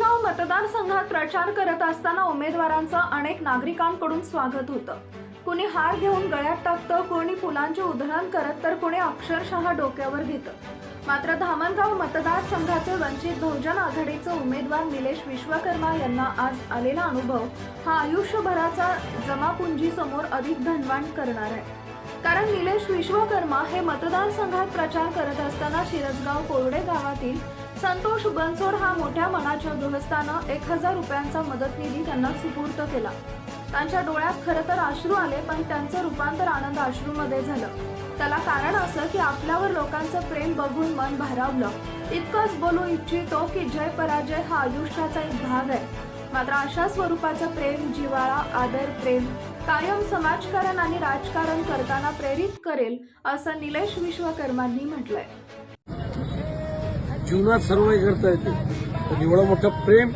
मतदारसंघात प्रचार करत असताना उमेदवारांचं अनेक नागरिकांकडून स्वागत होतं. कुणी हार घेऊन गळ्यात टाकतं कोणी फुलांची उधळण करत तर कोणी अक्षरशः डोक्यावर घेतं. मात्र धामणगाव मतदारसंघाचे वंचित बहुजन आघाडीचे उमेदवार निलेश विश्वकर्मा यांना आज आलेला अनुभव हा आयुष्यभराचा जमापुंजी समोर अधिक धनवान करणार आहे. कारण निलेश विश्वकर्मा हे मतदारसंघात प्रचार करत असताना शिरसगाव कोरडे गावातील संतोष बनसोड हा मोठ्या मनाच्या गृहस्थानं एक हजार रुपयांचा मदत निधी त्यांना सुपूर्त केला. त्यांच्या डोळ्यात खरं तर अश्रू आले पण त्यांचं रूपांतर आनंद अश्रूमध्ये झालं. त्याला कारण असं की आपल्यावर लोकांचं प्रेम बघून मन भारावलं. इतकंच बोलू इच्छितो की जय पराजय हा आयुष्याचा एक भाग आहे. मात्र अशा स्वरूपाचं प्रेम जिवाळा आदर प्रेम कायम समाजकारण आणि राजकारण करताना प्रेरित करेल असं निलेश विश्वकर्मांनी म्हटलंय. जीवनात सर्व करता येते. पण एवढं मोठं प्रेम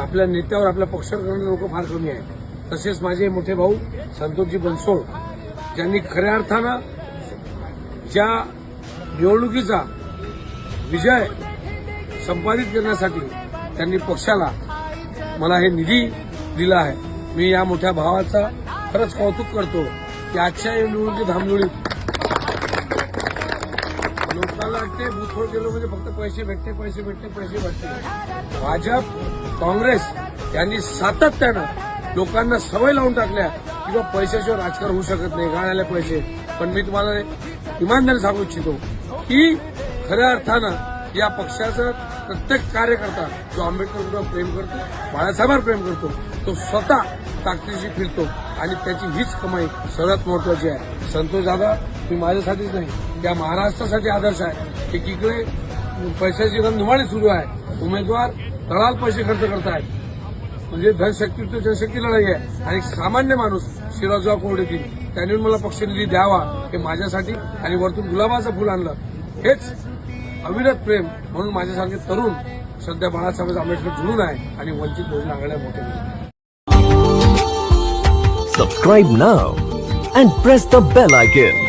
आपल्या नेत्यावर आपल्या पक्षावर करणारे लोक फार कमी आहेत तसेच माझे मोठे भाऊ संतोषजी बनसोड ज्यांनी खऱ्या अर्थानं ज्या निवडणुकीचा विजय संपादित करण्यासाठी त्यांनी पक्षाला मला हे निधी दिला आहे. मी या मोठ्या भावाचा खरंच कौतुक करतो की आजच्या या निवडणुकीत धामधुळीत लोकांना वाटते बुथवर गेलो म्हणजे फक्त पैसे भेटते पैसे भेटते पैसे भेटते. भाजप काँग्रेस यांनी सातत्यानं लोकांना सवय लावून टाकल्या की पैशाशिवाय राजकारण होऊ शकत नाही गाण्याला पैसे. पण मी तुम्हाला इमानदारी सांगू इच्छितो की खऱ्या अर्थानं या पक्षाचा प्रत्येक कार्यकर्ता जो आंबेडकरवर प्रेम करतो बाळासाहेबांवर प्रेम करतो तो स्वतः ताकदीशी फिरतो आणि त्याची हीच कमाई सर्वात महत्वाची आहे. संतोष दादा तुम्ही माझ्यासाठीच नाही. त्या महाराष्ट्रासाठी आदर्श आहे. एकीकडे पैशाची रणधुमाळी सुरू आहे. उमेदवार दलाल पैसे खर्च करतायत. म्हणजे धनशक्ती तो जनशक्ती लढाई आहे. आणि एक सामान्य माणूस शिराजराव कोरडेतील त्यांनी मला पक्ष निधी द्यावा हे माझ्यासाठी आणि वरतून गुलाबाचं फुल आणलं. हेच अविरत प्रेम म्हणून माझ्यासारखे तरुण सध्या बाळासाहेब आंबेडकर जुळून आहे आणि वंचित बहुजन आघाड्या मोठे subscribe now and press the bell icon.